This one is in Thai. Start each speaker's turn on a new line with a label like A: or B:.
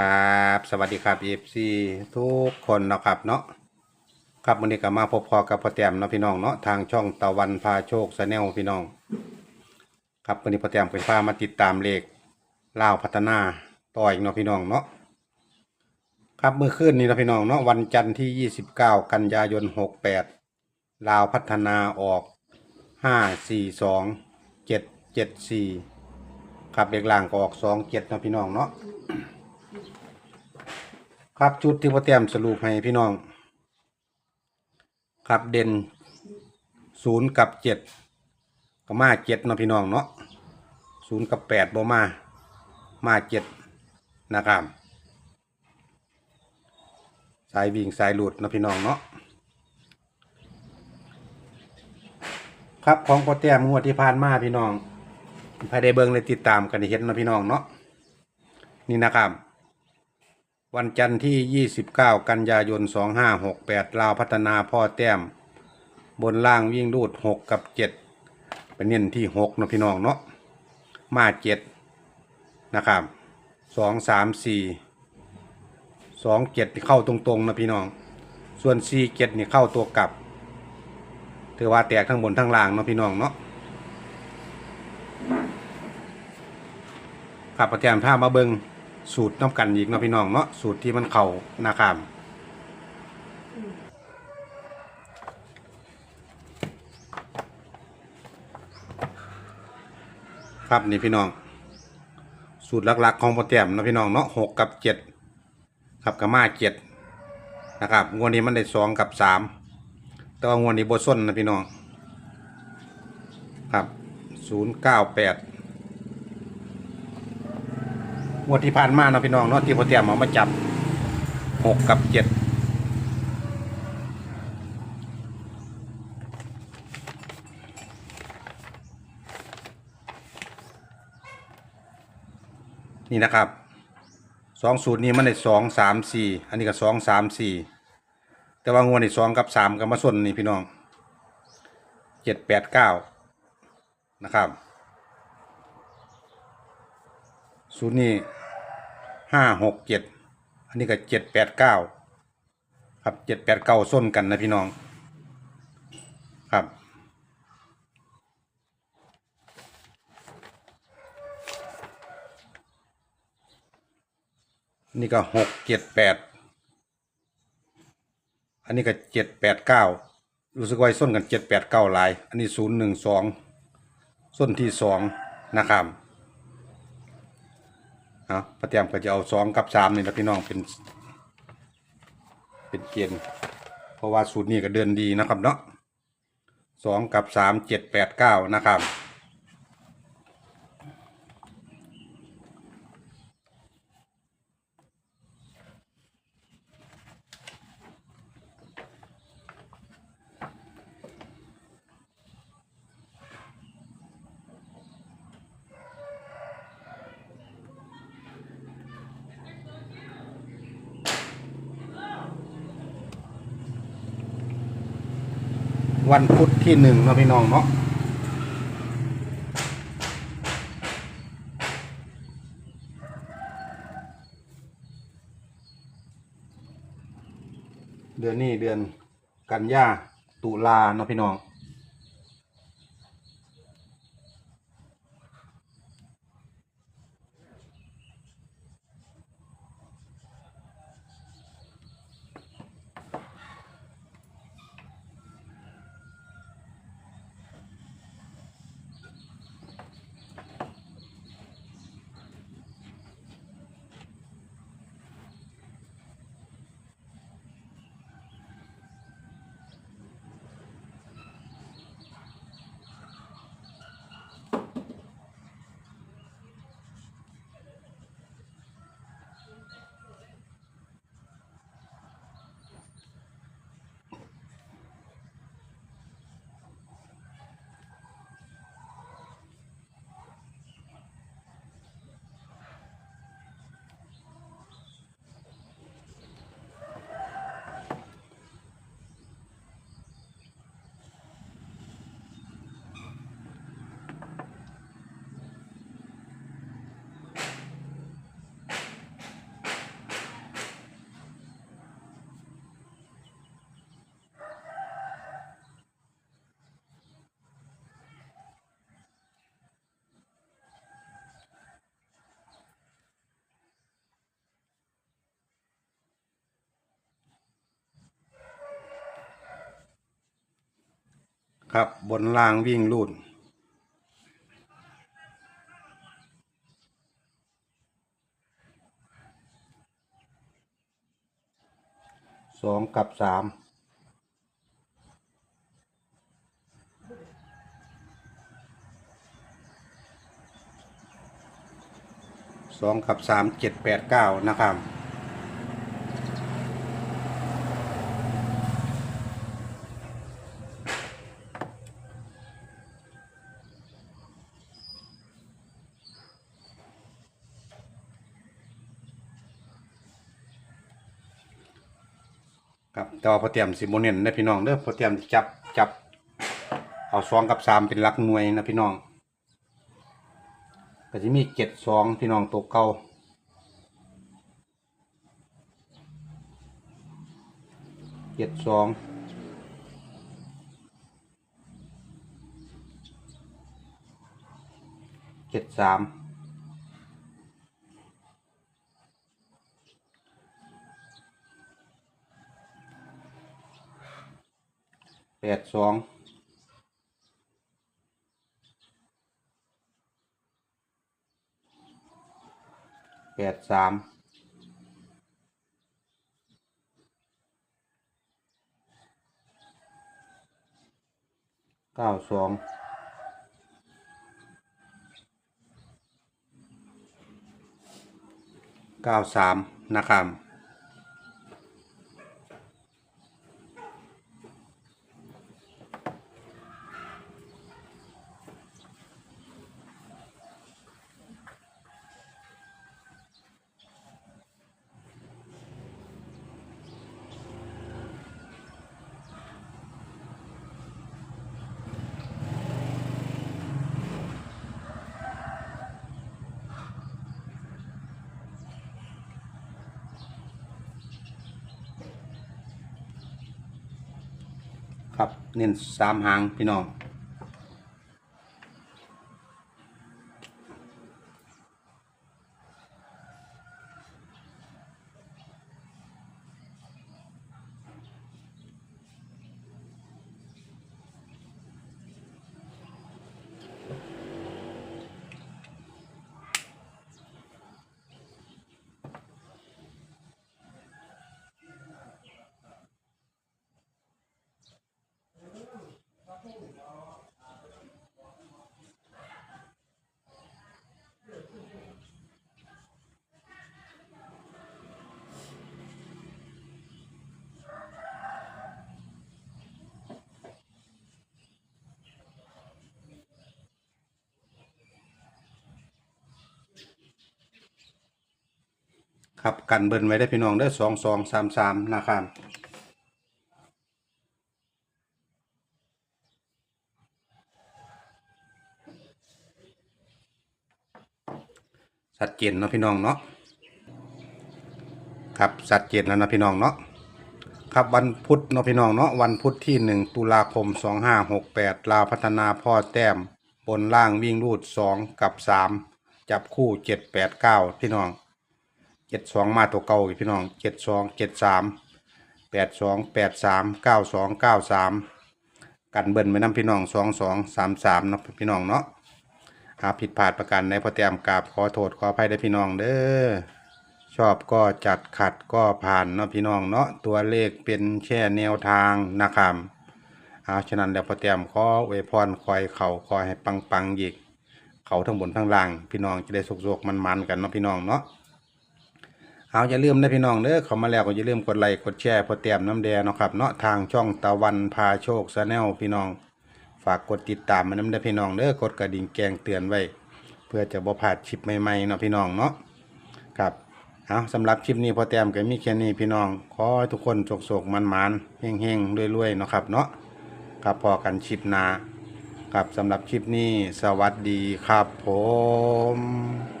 A: ครับ สวัสดีครับ FC ทุกคนนะครับเนาะครับวันนี้ก็มาพบพอกับพ่อแต้มเนาะพี่น้องเนาะทางช่องตะวันพาโชคแนลพี่น้อง ครับวันนี้พ่อแต้มก็พามาติดตามเลขลาวพัฒนาต่ออีกเนาะพี่น้องเนาะครับเมื่อคืนนี้เนาะพี่น้องเนาะวันจันทร์ที่ 29 กันยายน 68 ลาวพัฒนาออก 542 774 ครับเลขล่างก็ออก 27เนาะพี่น้องเนาะ ครับชุดที่พ่อแต้มสรุปให้พี่น้อง ครับเด่นศูนย์กับเจ็ดก็มาเจ็ดเนาะพี่น้องเนาะศูนย์กับแปดบ่มา มาเจ็ดนะครับสายวิ่งสายหลุดนะพี่น้องเนาะครับของพ่อแต้มงวดที่ผ่านมาพี่น้องภายได้เบิ่งเลยติดตามกันได้เห็นนะพี่น้องเนาะนี่นะครับ วันจันทร์ที่ 29 กันยายน 2568 ลาวพัฒนาพ่อแต้ม บนล่างวิ่งรูด 6 กับ 7 เป็นเน้นที่ 6 นะพี่น้องเนาะ มา 7 นะครับ 2 3 4 2 7ที่เข้าตรงๆ นะพี่น้อง ส่วน 4 7 นี่เข้าตัวกลับ ถือว่าแตกทั้งบนทั้งล่างเนาะพี่น้องเนาะขับประแตมผ้ามาเบิง สูตรน้ำกันอีกเนาะพี่น้องเนาะสูตรที่มันเข่านะครับครับนี่พี่น้อง สูตรหลักๆของโปรแกรมนะพี่น้องเนาะหกกับเจ็ดครับกับมาเจ็ดนะครับงวดนี้มันได้สองกับสามแต่ว่างวดนี้โบส้นนะพี่น้อง ครับศูนย์เก้าแปด งวดที่ผ่านมาเนาะพี่น้องเนาะที่พ่อเตรียมเอามาจับหกกับเจ็ดนี่นะครับสองสูตรนี้มันได้สองสามสี่อันนี้ก็สองสามสี่แต่ว่างวดนี้สองกับสามกับมาส่วนนี่พี่น้องเจ็ดแปดเก้านะครับ ศูนย์นี่ห้าหกเจ็ดอันนี้ก็เจ็ดแปดเก้าครับเจ็ดแปดเก้าส้นกันนะพี่น้องครับนี่ก็หกเจ็ดแปดอันนี้ก็เจ็ดแปดเก้ารู้สึกว่าส้นกันเจ็ดแปดเก้าลาย อันนี้ศูนย์หนึ่งสองส้นที่สองนะครับ เอาพระเตรียมก็จะเอาสองกับสามนี่นะพี่น้องเป็น เป็นเกณฑ์เพราะว่าสูตรนี้ก็เดินดีนะครับเนาะสองกับสามเจ็ดแปดเก้านะครับ วันพุธที่หนึ่งเนาะพี่น้องเนาะเดือนนี้เดือนกันยาตุลาเนาะพี่น้อง ครับบนล่างวิ่งรูดสองกับสามสองกับสามเจ็ดแปดเก้านะครับ ครับแต่ว่าพอเตรียมสิโมเน้นนะพี่น้องเด้อพอเตรียมจับจับ เอาสองกับสามเป็นหลักหน่วยนะพี่น้องก็จะมีเจ็ดสองพี่น้องตัวเก่าเจ็ดสองเจ็ดสาม แปดสองแปดสามเก้าสองเก้าสามนะครับ ครับ เน้นสามหางพี่น้อง ครับกันเบิ้นไว้ได้พี่น้องได้สองสองสามสามนะครับชัดเจนเนาะพี่น้องเนาะครับชัดเจนแล้วนะพี่น้องเนาะครับวันพุธเนาะพี่น้องเนาะวันพุธที่หนึ่งตุลาคมสองห้าหกแปดลาพัฒนาพ่อแต้ม บนล่างวิ่งรูดสองกับสามจับคู่เจ็ดแปดเก้าพี่น้อง เจ็ดสองมาตัวเก่าอีกพี่น้องเจ็ดสองเจ็ดสามแปดสองแปดสามเก้าสองเก้าสามกันเบิ้ลไปน้ำพี่น้องสองสองสามสามเนาะพี่น้องเนาะหาผิดพลาดประการในพอเตรียมกราบขอโทษขออภัยได้พี่น้องเด้อชอบก็จัดขัดก็ผ่านเนาะพี่น้องเนาะตัวเลขเป็นแค่แนวทางนะครับเอาฉะนั้นแล้วพอเตรียมขออวพรคอยเขาคอยให้ปังปังอีกเขาทั้งบนทั้งล่าง พี่น้องจะได้สุกๆมันๆกันเนาะพี่น้องเนาะ เอาอย่าลืมนะพี่น้องเด้อเข้ามาแล้วก็อย่าลืมกดไลค์กดแชร์พอเตรียมน้ำแดงเนาะครับเนาะทางช่องตะวันพาโชคชาแนลพี่น้อง ฝากกดติดตามมาน้ำได้พี่น้องเด้อกดกระดิ่งแกงเตือนไว้ เพื่อจะบ่พลาชิปใหม่ๆเนาะพี่น้องเนาะครับเอาสำหรับคลิปนี้พอเตรียมก็มีแค่นี้พี่น้องขอให้ทุกคนโศกๆมันๆเฮงๆรวยๆเนาะครับเนาะครับพอกันคลิปนาครับสำหรับคลิปนี้สวัสดีครับผม